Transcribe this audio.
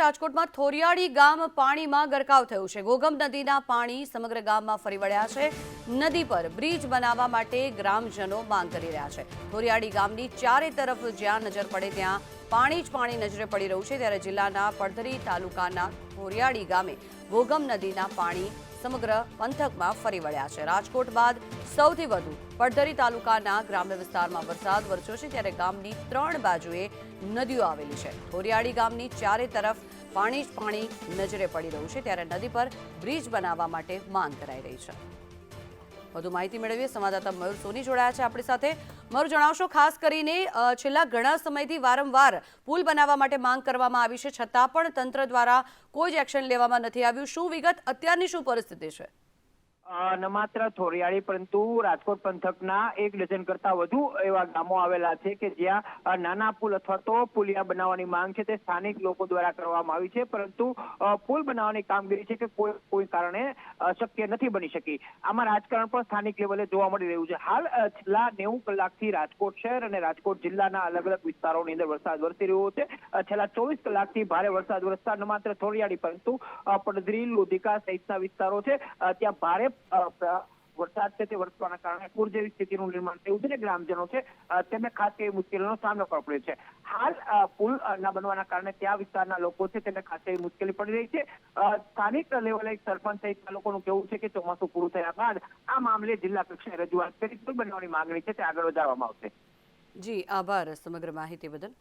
રાજકોટમાં થોરિયાળી ગામ પાણીમાં ગરકાવ થયું છે. ગોગમ નદીના પાણી સમગ્ર ગામમાં ફરી વળ્યા છે. નદી પર બ્રિજ બનાવવા માટે ગ્રામજનો માંગ કરી રહ્યા છે. થોરિયાળી ગામની ચારે તરફ જ્યાં નજર પડે ત્યાં પાણી જ પાણી નજરે પડી રહ્યું છે. ત્યારે જિલ્લાના પડધરી તાલુકાના થોરિયાળી ગામે ગોગમ નદીના પાણી સમગ્ર પંથકમાં ફરી વળ્યા છે. રાજકોટ બાદ સૌથી વધુ પડધરી તાલુકાના ગ્રામ્ય વિસ્તારમાં વરસાદ વરસ્યો છે ત્યારે ગામની ત્રણ બાજુએ નદીઓ આવેલી છે. થોરિયાળી ગામની ચારે તરફ પાણી જ પાણી નજરે પડી રહ્યું છે ત્યારે નદી પર બ્રિજ બનાવવા માટે માંગ કરાઈ રહી છે. વધુ માહિતી મેળવીએ. સંવાદદાતા મયુર સોની જોડાયા છે આપણી સાથે. મયુર, જણાવશો, ખાસ કરીને છેલ્લા ઘણા સમયથી વારંવાર પુલ બનાવવા માટે માંગ કરવામાં આવી છે. છતાં પણ તંત્ર દ્વારા કોઈ જ એક્શન લેવામાં નથી આવ્યું. શું વિગત? અત્યારની શું પરિસ્થિતિ છે? ન માત્ર થોરિયાળી, પરંતુ રાજકોટ પંથકના એક ડઝન કરતા વધુ એવા ગામો આવેલા છે કે જ્યાં નાના પુલ અથવા તો પુલિયા બનાવવાની માંગ છે તે સ્થાનિક લોકો દ્વારા કરવામાં આવી છે. પરંતુ પુલ બનાવવાની કામગીરી છે કે કોઈ કોઈ કારણે શક્ય નથી બની શકી. આમાં રાજકારણ પણ સ્થાનિક લેવલે જોવા મળી રહ્યું છે. હાલ છેલ્લા નેવું કલાકથી રાજકોટ શહેર અને રાજકોટ જિલ્લાના અલગ અલગ વિસ્તારોની અંદર વરસાદ વરસી રહ્યો છે. છેલ્લા ચોવીસ કલાકથી ભારે વરસાદ વરસતા ન માત્ર થોરિયાળી, પરંતુ પડધરી, લોધિકા સહિતના વિસ્તારો છે. ત્યાં ભારે વરસાદ છે તે વરસવાના કારણે પૂર જેવી સ્થિતિનું નિર્માણ થયું છે ને ગ્રામજનો છે તેમને ખાસ મુશ્કેલીનો સામનો કરવો પડ્યો છે. હાલ પુલ ના બનવાના કારણે ત્યાં વિસ્તારના લોકો છે તેમને ખાસ મુશ્કેલી પડી રહી છે. સ્થાનિક લેવલે સરપંચ સહિતના લોકોનું કેવું છે કે ચોમાસું પૂરું થયા બાદ આ મામલે જિલ્લા કક્ષાએ રજૂઆત કરી પુલ બનાવવાની માંગણી છે તે આગળ વધારવામાં આવશે. જી, આભાર સમગ્ર માહિતી બદલ.